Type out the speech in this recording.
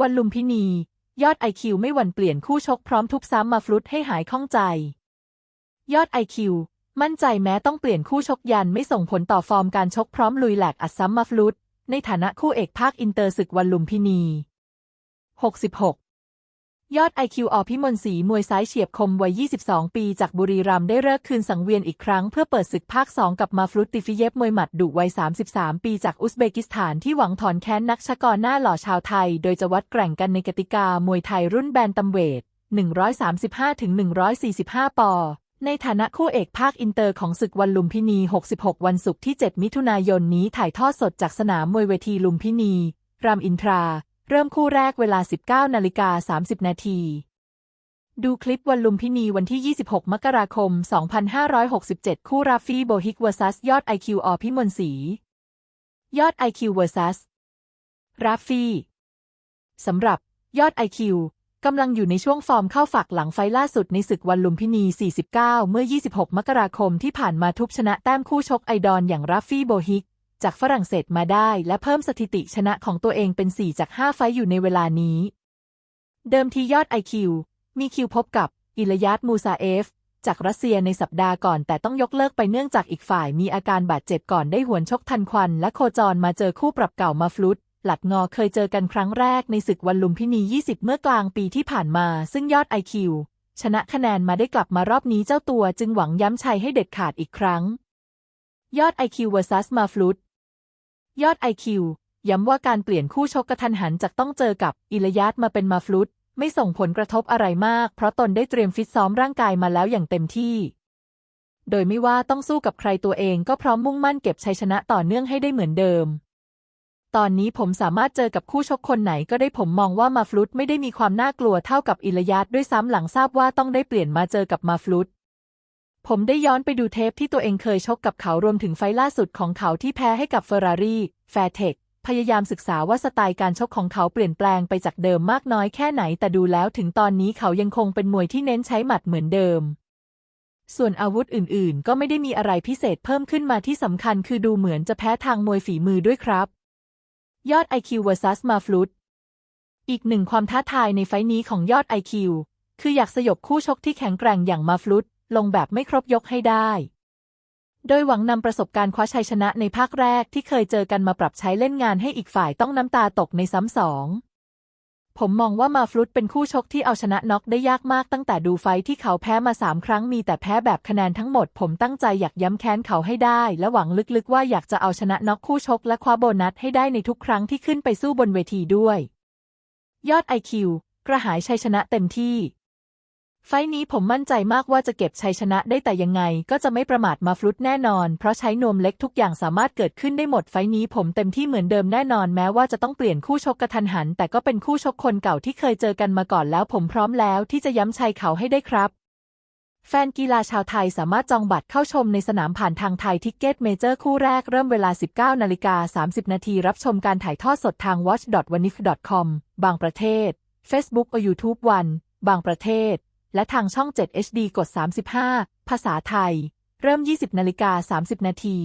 วันลุมพินี ยอดไอคิวไม่หวั่นเปลี่ยนคู่ชกพร้อมทุบซ้ำมาฟลุตให้หายข้องใจ ยอดไอคิวมั่นใจแม้ต้องเปลี่ยนคู่ชกยันไม่ส่งผลต่อฟอร์มการชกพร้อมลุยแหลกอัดซ้ำมาฟลุตในฐานะคู่เอกภาคอินเตอร์ศึกวันลุมพินี 66 ยอดไอคิวอพิมลศรีมวยซ้ายเฉียบคมวัย 22 ปีจากบุรีรัมย์ได้เลิกคืนสังเวียนอีกครั้งเพื่อเปิดศึกภาค 2 กับมาฟลุตติฟิเยฟมวยหมัดดุวัย 33 ปีจากอุซเบกิสถานที่หวังถอนแค้นนักชกรหน้าหล่อชาวไทย โดยจะวัดแกร่งกันในกติกามวยไทยรุ่นแบนตัมเวท 135-145 ปอในฐานะคู่เอกภาคอินเตอร์ของศึกวันลุมพินี 66 วันศุกร์ที่ 7 มิถุนายนนี้ถ่ายทอดสดจากสนามมวยเวทีลุมพินี รามอินทรา เริ่มคู่แรกเวลา 19นาฬิกา30 นาที ดูคลิปวันลุมพินีวันที่ 26 มกราคม 2567 คู่ราฟี่โบฮิกเวอร์ซัสยอดไอคิวอพิมลศรียอดไอคิวเวอร์ซัสราฟี่สำหรับยอดไอคิวกำลังอยู่ในช่วงฟอร์มเข้าฝักหลังไฟล่าสุดในศึกวันลุมพินี 49 เมื่อ 26 มกราคมที่ผ่านมาทุบชนะแต้มคู่ชกไอดอนอย่างราฟี่โบฮิก จากฝรั่งเศสมาได้และเพิ่มสถิติชนะของตัวเองเป็น 4 จาก 5 ไฟอยู่ในเวลานี้ เดิมทียอดไอคิวมีคิวพบกับ อิลยัตมูซาเอฟ จากรัสเซียในสัปดาห์ก่อน แต่ต้องยกเลิกไปเนื่องจากอีกฝ่ายมีอาการบาดเจ็บก่อนได้หวนชกทันควัน และโคจรมาเจอคู่ปรับเก่ามาฟลุตหลัดงอเคยเจอกันครั้งแรกในศึกวันลุมพินี 20 เมื่อกลางปีที่ผ่านมา ซึ่งยอดไอคิวชนะคะแนนมาได้กลับมารอบนี้เจ้าตัวจึงหวังย้ำชัยให้เด็ดขาดอีกครั้ง ยอดไอคิว vs มาฟลุต ยอดไอคิวย้ำว่าการเปลี่ยนคู่ชกกระทันหันจากต้องเจอกับอิลยัตมาเป็นมาฟลุตไม่ส่งผลกระทบอะไรมาก เพราะตนได้เตรียมฟิตซ้อมร่างกายมาแล้วอย่างเต็มที่ โดยไม่ว่าต้องสู้กับใครตัวเองก็พร้อมมุ่งมั่นเก็บชัยชนะต่อเนื่องให้ได้เหมือนเดิม ตอนนี้ผมสามารถเจอกับคู่ชกคนไหนก็ได้ผมมองว่ามาฟลุตไม่ได้มีความน่ากลัวเท่ากับอิลยัตด้วยซ้ำหลังทราบว่าต้องได้เปลี่ยนมาเจอกับมาฟลุต ผมได้ย้อนไปดูเทปที่ตัวเองเคยชกกับเขารวมถึงไฟล่าสุดของเขาที่แพ้ให้กับเฟอร์รารี่แฟร์เทคพยายามศึกษาว่าสไตล์การชกของเขาเปลี่ยนแปลงไปจากเดิมมากน้อยแค่ไหน แต่ดูแล้วถึงตอนนี้เขายังคงเป็นมวยที่เน้นใช้หมัดเหมือนเดิม ส่วนอาวุธอื่นๆ ก็ไม่ได้มีอะไรพิเศษเพิ่มขึ้นมาที่สำคัญคือดูเหมือนจะแพ้ทางมวยฝีมือด้วยครับ ยอด IQ vs มาฟลุตอีกหนึ่งความท้าทายในไฟนี้ของยอด IQ คืออยากสยบคู่ชกที่แข็งแกร่งอย่างมาฟลุต ลงแบบไม่ครบยกให้ได้ โดยหวังนำประสบการณ์คว้าชัยชนะในภาคแรกที่เคยเจอกันมาปรับใช้เล่นงานให้อีกฝ่ายต้องน้ำตาตกในซ้ำสองผมมองว่ามาฟลุตเป็นคู่ชกที่เอาชนะน็อกได้ยากมากตั้งแต่ดูไฟที่เขาแพ้มาสามครั้งมีแต่แพ้แบบคะแนนทั้งหมด ผมตั้งใจอยากย้ำแค้นเขาให้ได้ และหวังลึกๆว่าอยากจะเอาชนะน็อกคู่ชกและคว้าโบนัสให้ได้ในทุกครั้งที่ขึ้นไปสู้บนเวทีด้วย ยอดไอคิวกระหายชัยชนะเต็มที่ ไฟนี้ผมมั่นใจมากว่าจะเก็บชัยชนะได้แต่ยังไง ก็จะไม่ประมาทมาฟลุตแน่นอน เพราะใช้นวมเล็กทุกอย่างสามารถเกิดขึ้นได้หมดไฟนี้ผมเต็มที่เหมือนเดิมแน่นอนแม้ว่าจะต้องเปลี่ยนคู่ชกกระทันหัน แต่ก็เป็นคู่ชกคนเก่าที่เคยเจอกันมาก่อนแล้ว ผมพร้อมแล้วที่จะย้ำชัยเขาให้ได้ครับ แฟนกีฬาชาวไทยสามารถจองบัตรเข้าชมในสนามผ่านทางไทยทิกเก็ตเมเจอร์คู่แรกเริ่มเวลา 19นาฬิกา30 นาทีรับชมการถ่ายทอดสดทาง watch.wanif.com บางประเทศ Facebook or YouTube วันบางประเทศ และทางช่อง 7 HD กด 35 ภาษาไทย เริ่ม 20นาฬิกา30 นาที